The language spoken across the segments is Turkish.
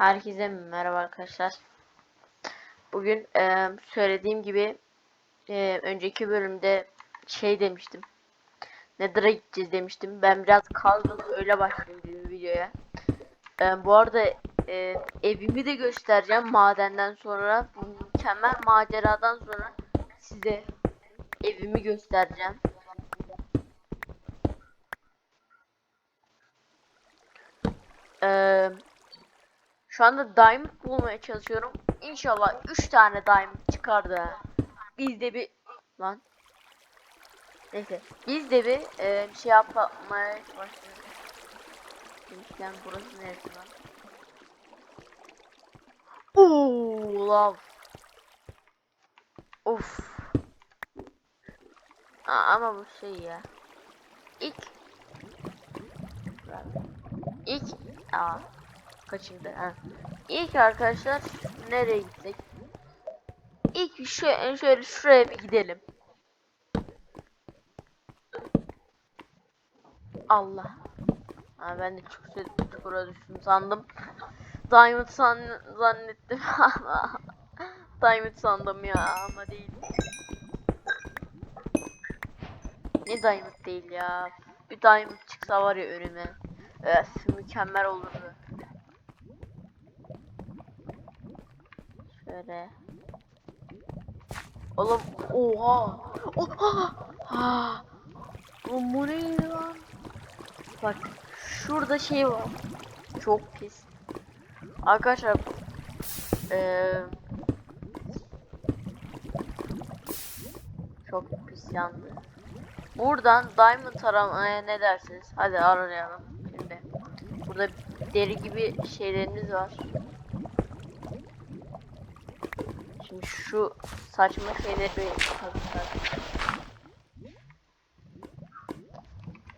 Herkese merhaba arkadaşlar. Bugün e, söylediğim gibi e, önceki bölümde şey demiştim. Nether'a gideceğiz demiştim. Ben biraz kaldım öyle dedim videoya. E, bu arada e, evimi de göstereceğim madenden sonra. Bu mükemmel maceradan sonra size evimi göstereceğim. Eee şu anda diamond bulmaya çalışıyorum. İnşallah 3 tane diamond çıkardı. Biz de bir lan. Neyse. Biz de bir e, şey yapmaya başlıyoruz. Demişken burası neresi lan? Ooo lav. Of. Aa, ama bu şey ya. İlk İlk aa kaçırdı ha. İlk arkadaşlar nereye gitsek? İlk şöyle, şöyle şuraya bir gidelim. Allah. Ha, ben de çok şey çukura düştüm sandım. Diamond san zannettim. Diamond sandım ya ama değil. Ne diamond değil ya. Bir diamond çıksa var ya önüme. Öf mükemmel olurdu. Şöyle. Oğlum oha. Oha. Ha. Oğlum bu ne lan? Bak şurada şey var. Çok pis. Arkadaşlar eee çok pis yandı. Buradan diamond aramaya ne dersiniz? Hadi arayalım şimdi. Burada deri gibi şeylerimiz var. Şimdi şu saçma şeyleri bir kazıklar.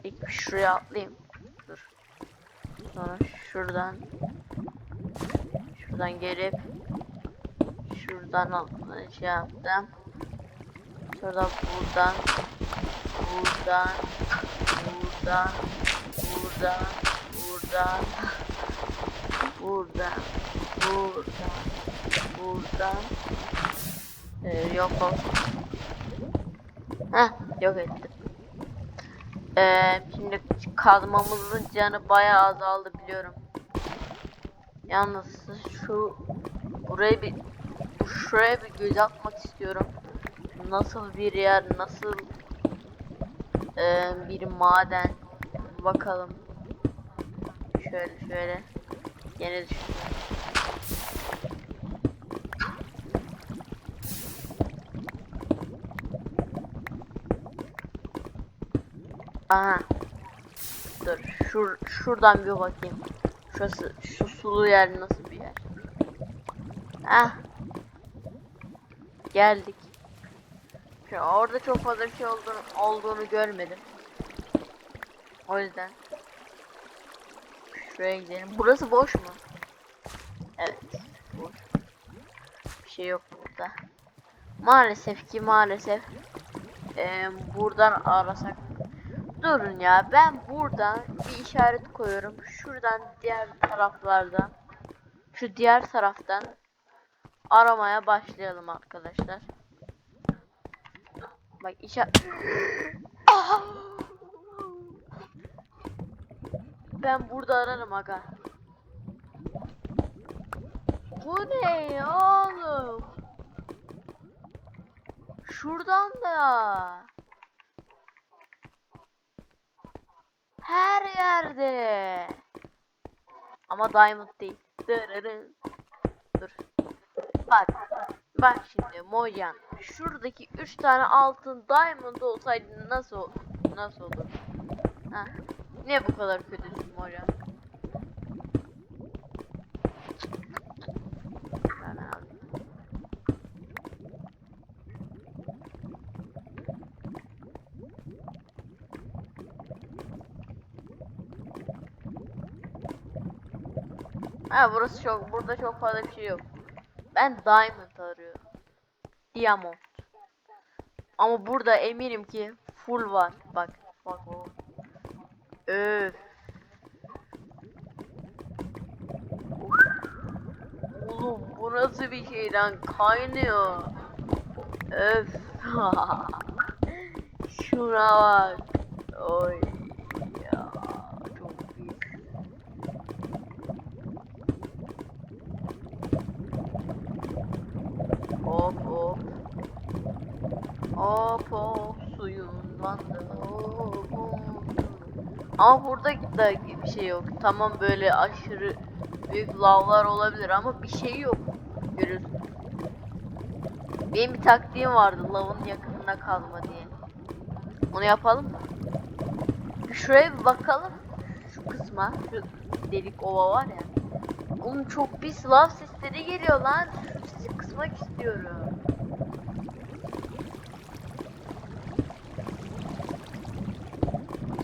İlk şuraya atlayayım. Dur. Sonra şuradan şuradan gelip şuradan atlayacağım. Şey. Sonra buradan buradan buradan buradan buradan buradan buradan buradan ee, yok ol. Heh yok ettim. Ee, şimdi kazmamızın canı bayağı azaldı biliyorum. Yalnız şu buraya bir şuraya bir göz atmak istiyorum. Nasıl bir yer, nasıl ee, bir maden bakalım. Şöyle şöyle. Yine düştüm. Aha. Dur. Şur şuradan bir bakayım. Şurası şu sulu yer nasıl bir yer? Ah. Geldik. Şu orada çok fazla bir şey olduğunu, olduğunu görmedim. O yüzden şuraya gidelim. Burası boş mu? Evet. Boş. Bir şey yok burada. Maalesef ki maalesef ee, buradan arasak Durun ya ben buradan bir işaret koyuyorum. Şuradan diğer taraflardan şu diğer taraftan aramaya başlayalım arkadaşlar. Bak işaret Ben burada ararım aga. Bu ne oğlum? Şuradan da. Her yerde. Ama diamond değil. Dırırın. Dur. Bak. Bak şimdi Mojan. Şuradaki 3 tane altın diamond olsaydı nasıl nasıl olur? Ha. Ne bu kadar kötüsün Mojan? Ben alayım. Ha burası çok burada çok fazla bir şey yok. Ben diamond arıyorum. Diamond. Ama burada eminim ki full var. Bak bak bak. Öf. Uf. nasıl bir şeyden kaynıyor? Öf. Şuna bak. Oy. Ya çok büyük. Hop hop. Hop hop suyun bandı hop hop. Ama burada da bir şey yok. Tamam böyle aşırı büyük lavlar olabilir ama bir şey yok. Görüyorsun. Benim bir taktiğim vardı lavın yakınına kalma diye. Onu yapalım mı? Şuraya bir bakalım. Şu kısma. Şu delik ova var ya. Oğlum çok pis lav sesleri geliyor lan. Şu sesi kısmak istiyorum.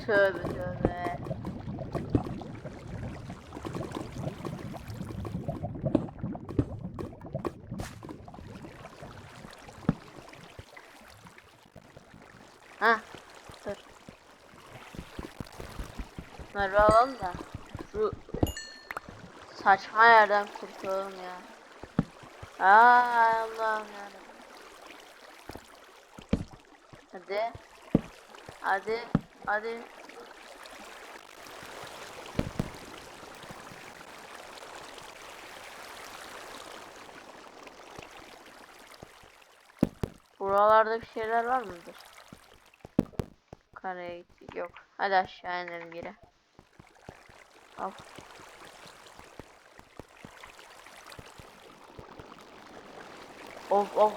Tövbe tövbe. Ha, dur. Bir alalım da şu saçma yerden kurtulalım ya. Aa Allah'ım yarabbim. Hadi. Hadi. Hadi. Buralarda bir şeyler var mıdır? Karaya. Yok. Hadi aşağı inelim geri. Hop. Of of.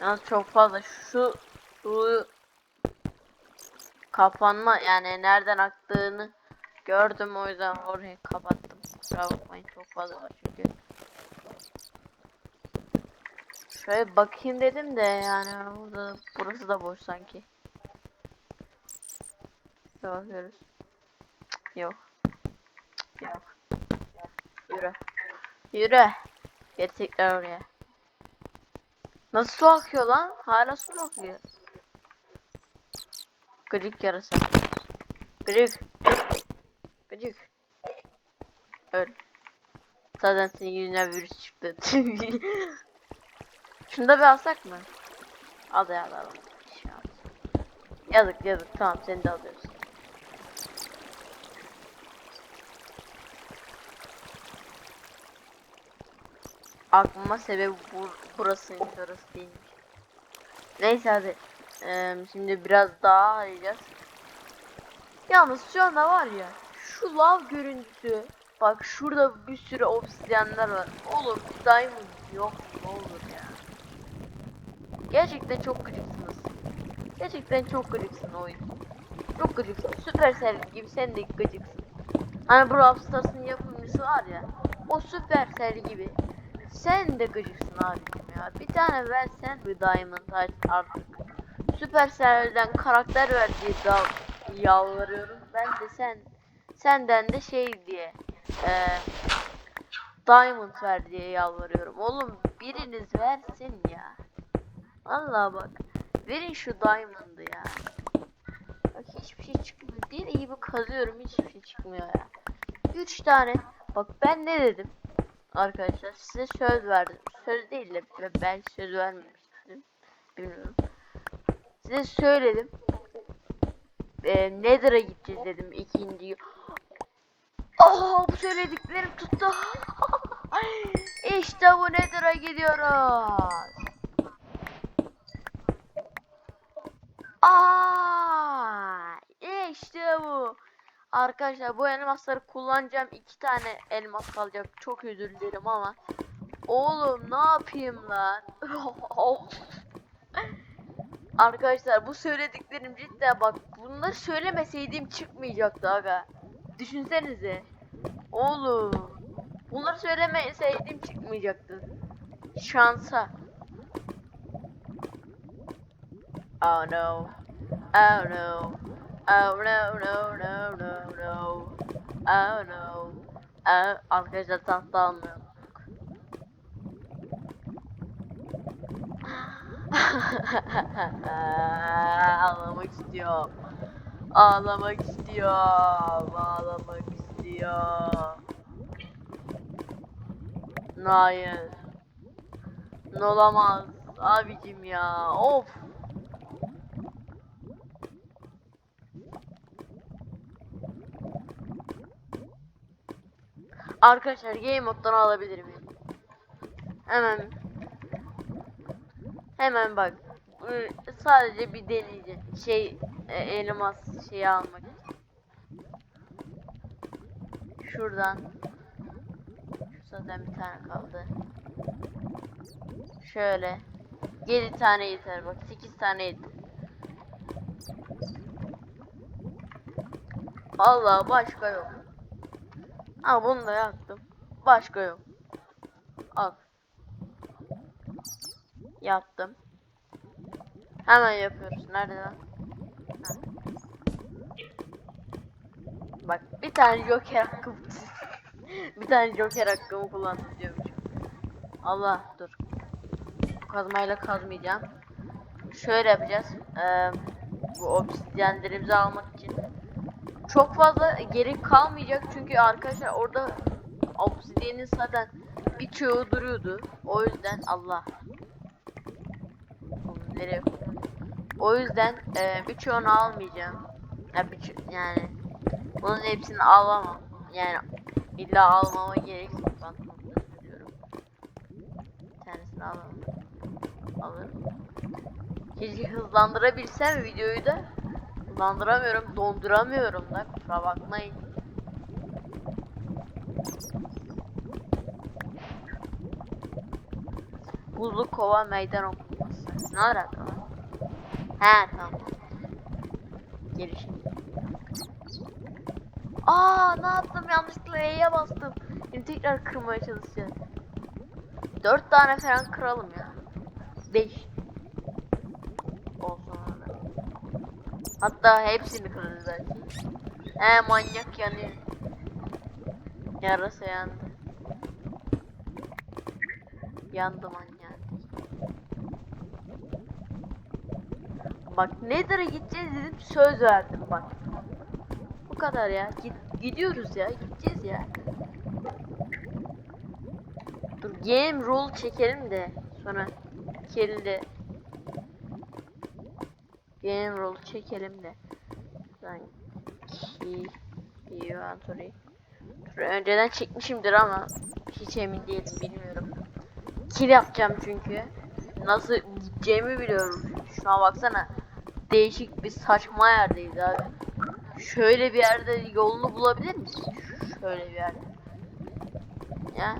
Yalnız çok fazla şu suyu kapanma yani nereden aktığını gördüm o yüzden orayı kapattım. Kusura bakmayın çok fazla var çünkü. Şöyle bakayım dedim de yani burada burası da boş sanki. Cık, Yok. Yok. Yürü. Yürü. Tekrar oraya. Nasıl su akıyor lan? Hala su mu akıyor? Gıcık yarası. Gıcık. Gıcık. Öl. Zaten senin yüzünden virüs çıktı. Şunu da bir alsak mı? Al ya al al. Şey al. Yazık yazık tamam seni de alıyoruz. Aklıma sebep bu, burasıymış orası değilmiş. Neyse hadi. Ee, şimdi biraz daha arayacağız. Yalnız şu anda var ya şu lav görüntüsü bak şurada bir sürü obsidyenler var. Oğlum diamond yok ne olur ya. Gerçekten çok gıcıksınız. Gerçekten çok gıcıksın oyun. Çok gıcıksın. Supercell gibi sen de gıcıksın. Hani Brawl Stars'ın yapımcısı var ya. O Supercell gibi. Sen de gıcıksın abicim ya. Bir tane versen bir Diamond artık. Supercell'den karakter ver diye yalvarıyorum. Ben de sen senden de şey diye e, Diamond ver diye yalvarıyorum. Oğlum biriniz versin ya. Allah bak. Verin şu Diamond'ı ya. Bak hiçbir şey çıkmıyor. Deli gibi kazıyorum hiçbir şey çıkmıyor ya. 3 tane. Bak ben ne dedim? Arkadaşlar size söz verdim. Söz değil de ben söz vermemiştim. Bilmiyorum. Size söyledim. Ee, Nether'a gideceğiz dedim ikinci. Oh bu söylediklerim tuttu. işte bu Nether'a gidiyoruz. Aa, işte bu. Arkadaşlar bu elmasları kullanacağım. iki tane elmas kalacak. Çok özür dilerim ama. Oğlum ne yapayım lan? Arkadaşlar bu söylediklerim cidden bak bunları söylemeseydim çıkmayacaktı aga. Düşünsenize. Oğlum. Bunları söylemeseydim çıkmayacaktı. Şansa. Oh no. Oh no. Oh no no no no no. Oh no. Oh, arkadaşlar tahta almıyorum. Ağlamak istiyorum. Ağlamak istiyorum. Ağlamak istiyorum. Hayır. Ne olamaz. Abicim ya. Of. Arkadaşlar game moddan alabilir miyim? Hemen. Hemen bak. Sadece bir deneyeceğim. Şey e, elmas şeyi almak. Şuradan. Şu zaten bir tane kaldı. Şöyle. 7 tane yeter bak. 8 tane yeter. Allah başka yok. Ha bunu da yaptım. Başka yok. Al. Yaptım. Hemen yapıyoruz. Nerede lan? Bak bir tane joker hakkım. bir tane joker hakkımı kullandım diyormuşum. Allah dur. Kazmayla kazmayacağım. Şöyle yapacağız. Ee, bu obsidyenlerimizi almak. Çok fazla gerek kalmayacak çünkü arkadaşlar orada obsidyenin zaten birçoğu duruyordu. O yüzden Allah. O yüzden e, birçoğunu almayacağım. Ya birço- yani bunun hepsini alamam. Yani illa almama gerek yok. Bunu diyorum. Tanesini alamam. Alırım. Keşke hızlandırabilsem videoyu da. Hızlandıramıyorum, donduramıyorum da kusura bakmayın. Buzlu kova meydan okuması. Ne alaka? He tamam. Gelişim. Aa ne yaptım yanlışlıkla E'ye bastım. Şimdi tekrar kırmaya çalışacağız. Dört tane falan kıralım ya. Beş. Olsun öyle. Hatta hepsini kırarız belki. He manyak yanıyor. Yarası yandı. Yandı manyak. Bak Nether'a gideceğiz dedim söz verdim bak. Bu kadar ya. Gid- gidiyoruz ya. Gideceğiz ya. Dur game roll çekelim de sonra kelle game roll çekelim de. Sanki inventory. Önceden çekmişimdir ama hiç emin değilim bilmiyorum. Kill yapacağım çünkü. Nasıl gideceğimi biliyorum. Şuna baksana. Değişik bir saçma yerdeyiz abi. Şöyle bir yerde yolunu bulabilir misin? Şöyle bir yerde. Ya.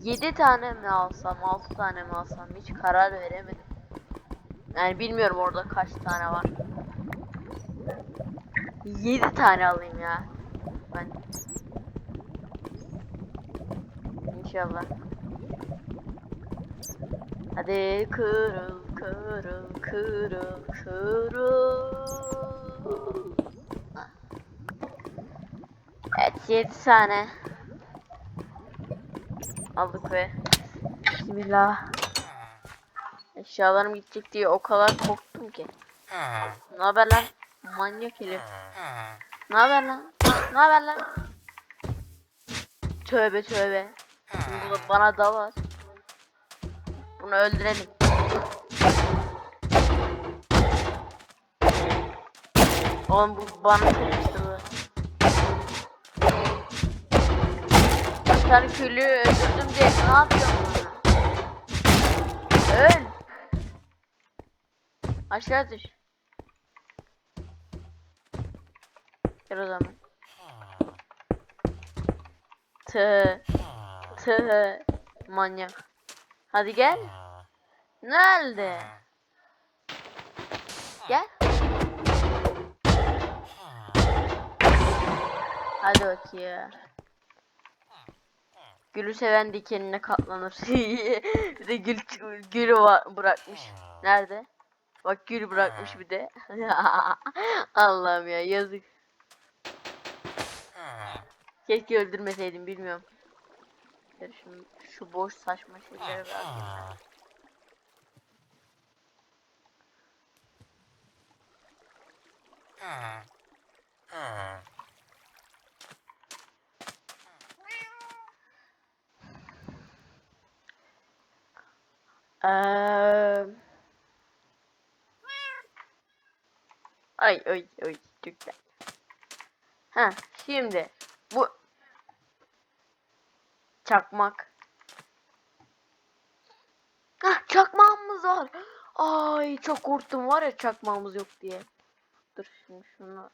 7 tane mi alsam, 6 tane mi alsam hiç karar veremedim. Yani bilmiyorum orada kaç tane var. 7 tane alayım ya. Ben İnşallah. Hadi kırıl kırıl kırıl kırıl. Evet 7 tane aldık ve Bismillah. Eşyalarım gidecek diye o kadar korktum ki. Ne haber lan? Manyak herif. Ne haber lan? Ne haber lan? Tövbe tövbe. Bu da bana dalar. Bunu öldürelim. Oğlum bu bana çalıştırdı. Bir tane köylüyü öldürdüm diye ne yapıyorsun? Öl. Aşağı düş. Gel o zaman. Tı. Tı. Manyak. Hadi gel. Nerede? Gel. Hadi bakayım. Gülü seven dikenine katlanır. bir de gül gülü var, bırakmış. Nerede? Bak gül bırakmış bir de. Allah'ım ya yazık. Keşke öldürmeseydim bilmiyorum. Ya şimdi şu boş saçma şeyleri bırakayım. Um... Ay ay ay güzel. Ha şimdi bu çakmak. Hah çakmağımız var. Ay çok korktum var ya çakmağımız yok diye. Dur şimdi şunu.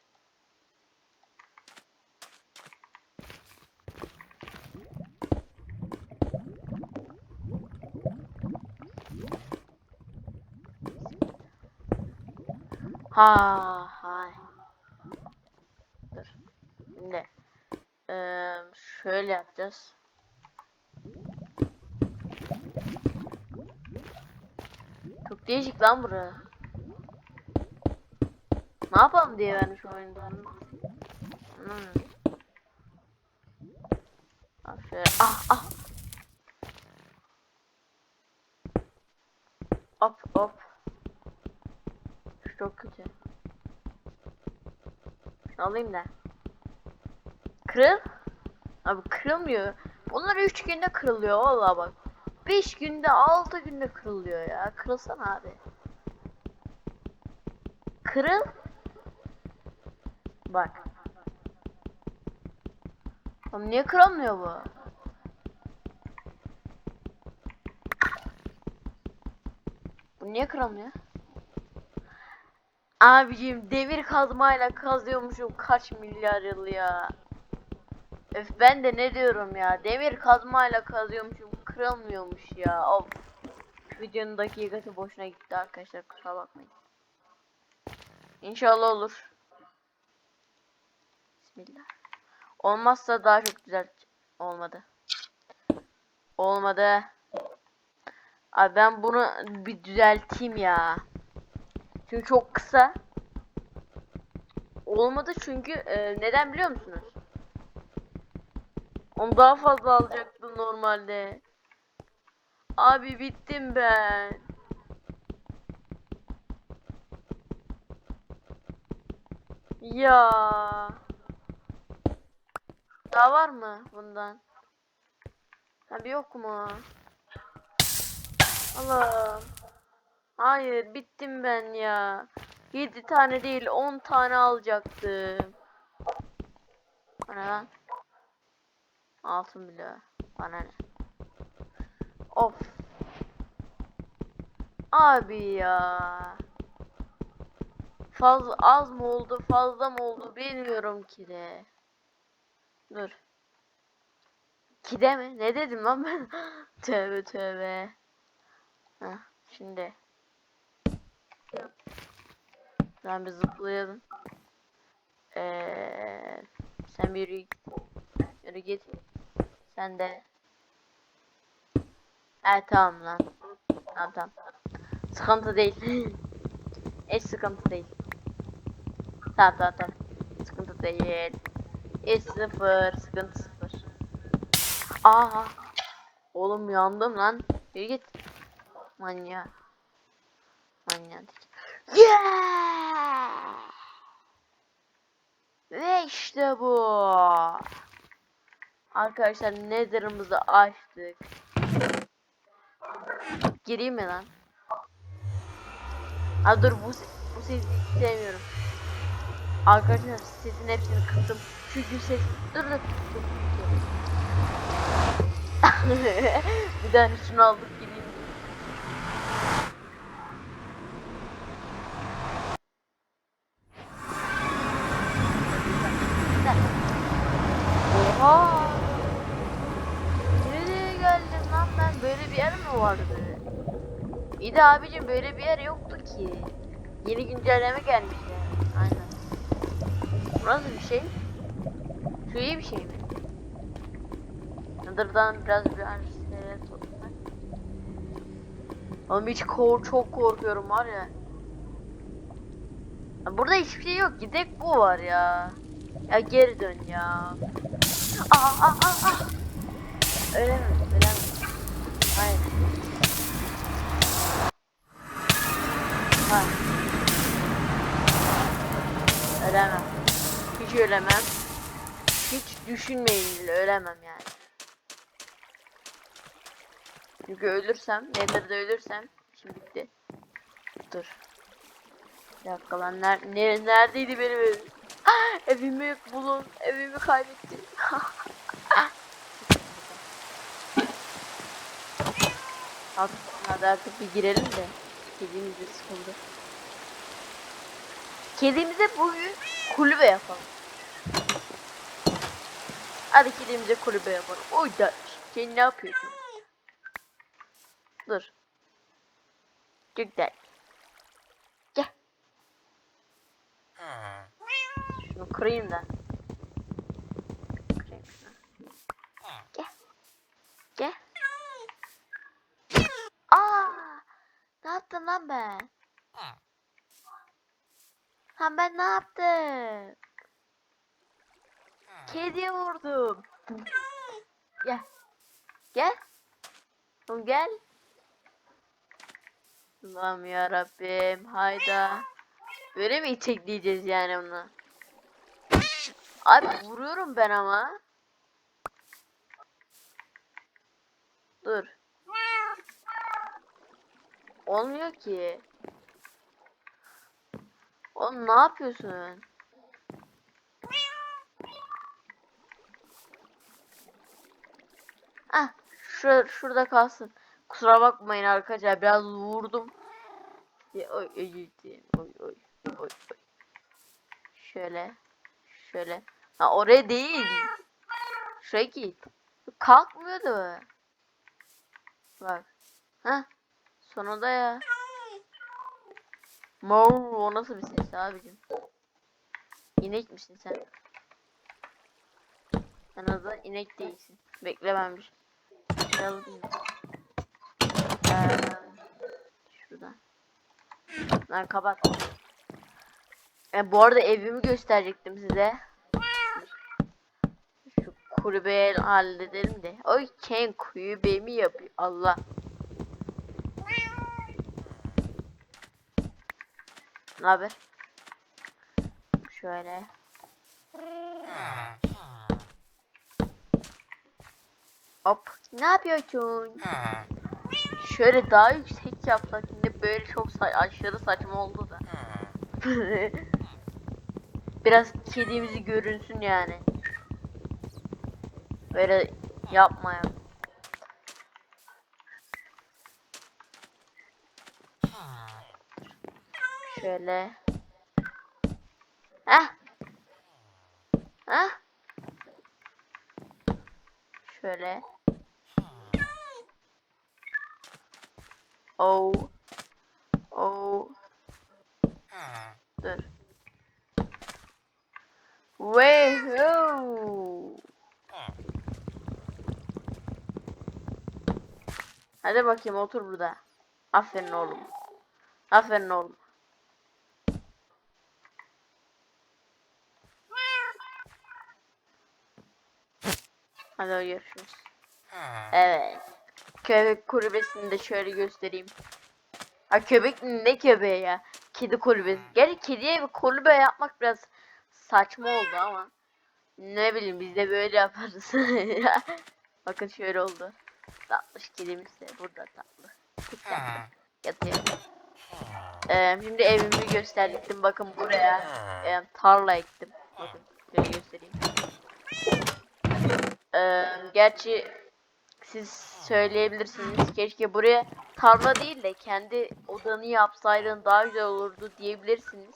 Ha hay. Dur. Şimdi eee, şöyle yapacağız. Çok değişik lan bura. Ne yapalım diye vermiş oyunda. Hmm. Şöyle. ah ah. Hop hop. Çok kötü. Alayım da. Kırıl. Abi kırılmıyor. Bunlar 3 günde kırılıyor vallahi bak. 5 günde 6 günde kırılıyor ya. Kırılsana abi. Kırıl. Bak. Oğlum niye kırılmıyor bu? Bu niye kırılmıyor? Abicim demir kazmayla kazıyormuşum kaç milyar yıl ya. Öf ben de ne diyorum ya. Demir kazmayla kazıyormuşum kırılmıyormuş ya. Of. Videonun dakikası boşuna gitti arkadaşlar kusura bakmayın. İnşallah olur. Bismillah. Olmazsa daha çok güzel olmadı. Olmadı. Abi ben bunu bir düzelteyim ya. Çünkü çok kısa. Olmadı çünkü e, neden biliyor musunuz? Onu daha fazla alacaktım normalde. Abi bittim ben. Ya. Daha var mı bundan? Abi yok mu? Allah'ım. Hayır bittim ben ya. 7 tane değil 10 tane alacaktım. Bana lan. Altın bile. Bana ne? Of. Abi ya. Fazla az mı oldu fazla mı oldu bilmiyorum ki de. Dur. Kide mi? Ne dedim lan ben? tövbe tövbe. Heh, şimdi. Ben bir zıplayalım. Ee, sen bir yürü git. Sen de. Evet tamam lan. Tamam tamam. Sıkıntı değil. Hiç sıkıntı değil. Tamam tamam tamam. Sıkıntı değil. Hiç sıfır. Sıkıntı sıfır. Aa. Oğlum yandım lan. Yürü git. Manya. Manya. Yeah! Ve işte bu. Arkadaşlar nether'ımızı açtık. Gireyim mi lan? Ha dur bu bu sesi hiç sevmiyorum. Arkadaşlar sesin hepsini kıstım. Çünkü ses dur dur. dur, bir tane şunu aldık gireyim. Oha! Nereye geldim lan ben? Böyle bir yer mi vardı? İyi de abicim böyle bir yer yoktu ki. Yeni güncelleme gelmiş ya. Aynen. Burası bir şey. Şu iyi bir şey mi? Nether'dan biraz bir şeyler toplamak. Oğlum hiç kor çok korkuyorum var ya. Ya Burada hiçbir şey yok. Gidek bu var ya. Ya geri dön ya. Aa aa aa aa. Öyle mi? Öyle mi? Hayır. Ha. Ölemem. Hiç ölemem. Hiç düşünmeyin bile ölemem yani. Çünkü ölürsem, Nether'da ölürsem şimdi bitti. Dur. Bir dakika lan ner ne- neredeydi benim evim? Evimi bulun, evimi kaybettim. Artık, hadi artık bir girelim de. Kedimiz de sıkıldı. Kedimize bugün kulübe yapalım. Hadi kedimize kulübe yapalım. Oy da sen ne yapıyorsun? Dur. Çok güzel. Gel. Şunu kırayım da. Kırayım şunu. Gel. Gel. Aa! Ne yaptım lan ben? Ha ben ne yaptım? Kediye vurdum. Gel. Gel. Oğlum gel. Allah'ım yarabbim. Hayda. Böyle mi itekleyeceğiz yani onu? Abi vuruyorum ben ama. Dur. Olmuyor ki. Oğlum ne yapıyorsun? Ah, şur şurada kalsın. Kusura bakmayın arkadaşlar biraz vurdum. Oy oy oy oy oy oy. Şöyle. Şöyle. Ha oraya değil. Şuraya git. Kalkmıyordu. Bak. Ha. Sonunda ya. Mor o nasıl bir ses abicim? İnek misin sen? Sen azından inek değilsin. Bekle ben bir şey alayım. Ee, şuradan. Lan kapat. E, bu arada evimi gösterecektim size. Şu kulübeyi halledelim de. Oy Ken kulübemi yapıyor. Allah. Ne? Şöyle. Hop. Ne yapıyorsun? Şöyle daha yüksek yapsak yine böyle çok sa- aşırı saçma oldu da. Biraz kedimizi görünsün yani. Böyle yapmayalım. Şöyle. Heh. Heh. Şöyle. Oh. Oh. Dur. Woohoo. Hadi bakayım otur burada. Aferin oğlum. Aferin oğlum. Hadi görüşürüz. Evet. Köpek kulübesini de şöyle göstereyim. Ha köpek ne köpeği ya? Kedi kulübesi. Gel kediye bir kulübe yapmak biraz saçma oldu ama. Ne bileyim biz de böyle yaparız. Bakın şöyle oldu. Tatlış kedimiz de burada tatlı. Yatıyor. Ee, şimdi evimi gösterdim. Bakın buraya e, tarla ektim. Bakın şöyle göstereyim. Ee, gerçi siz söyleyebilirsiniz. Keşke buraya tarla değil de kendi odanı yapsaydın daha güzel olurdu diyebilirsiniz.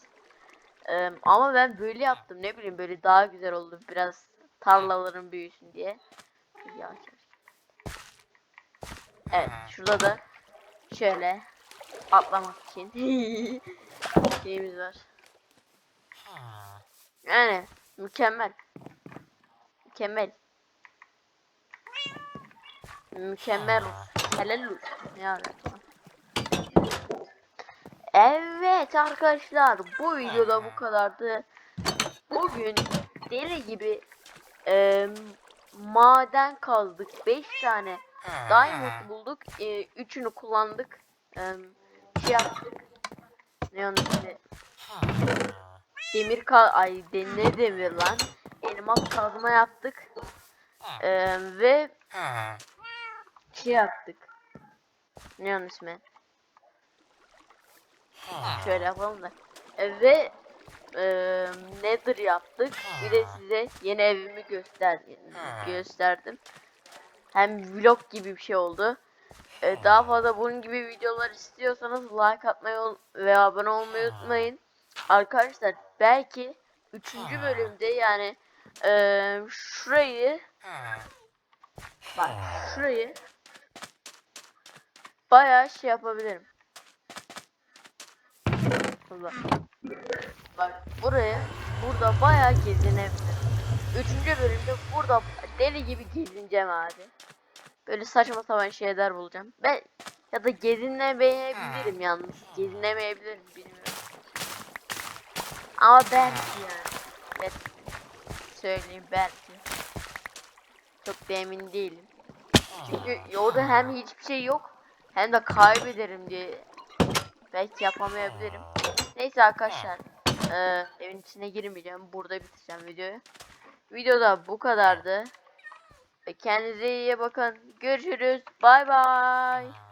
Ee, ama ben böyle yaptım. Ne bileyim böyle daha güzel oldu. Biraz tarlaların büyüsün diye. Yavaş. Evet şurada da şöyle atlamak için şeyimiz var. Yani mükemmel. Mükemmel. Mükemmel olsun. Helal olsun. Yani. Evet arkadaşlar bu videoda bu kadardı. Bugün deli gibi e, maden kazdık. 5 tane diamond bulduk. E, üçünü kullandık. E, şey yaptık. Ne onun ismi? Demir kal ay de, ne demir lan? Elmas kazma yaptık. E, ve şey yaptık. Ne onun ismi? Şöyle yapalım da. E, Ve e, Nether yaptık. Bir de size yeni evimi göster gösterdim. Hem vlog gibi bir şey oldu. E, daha fazla bunun gibi videolar istiyorsanız like atmayı ve abone olmayı unutmayın. Arkadaşlar belki 3. bölümde yani e, şurayı bak şurayı bayağı şey yapabilirim. Allah. Bak buraya burada bayağı gezinebilirim. Üçüncü bölümde burada deli gibi gezineceğim abi. Böyle saçma sapan şeyler bulacağım. Ben ya da gezinemeyebilirim yalnız. Gezinemeyebilirim bilmiyorum. Ama belki yani. Evet. Söyleyeyim belki. Çok da emin değilim. Çünkü orada hem hiçbir şey yok hem de kaybederim diye belki yapamayabilirim. Neyse arkadaşlar. eee, evin içine girmeyeceğim. Burada bitireceğim videoyu. Videoda bu kadardı. Kendinize iyi bakın. Görüşürüz. Bay bay.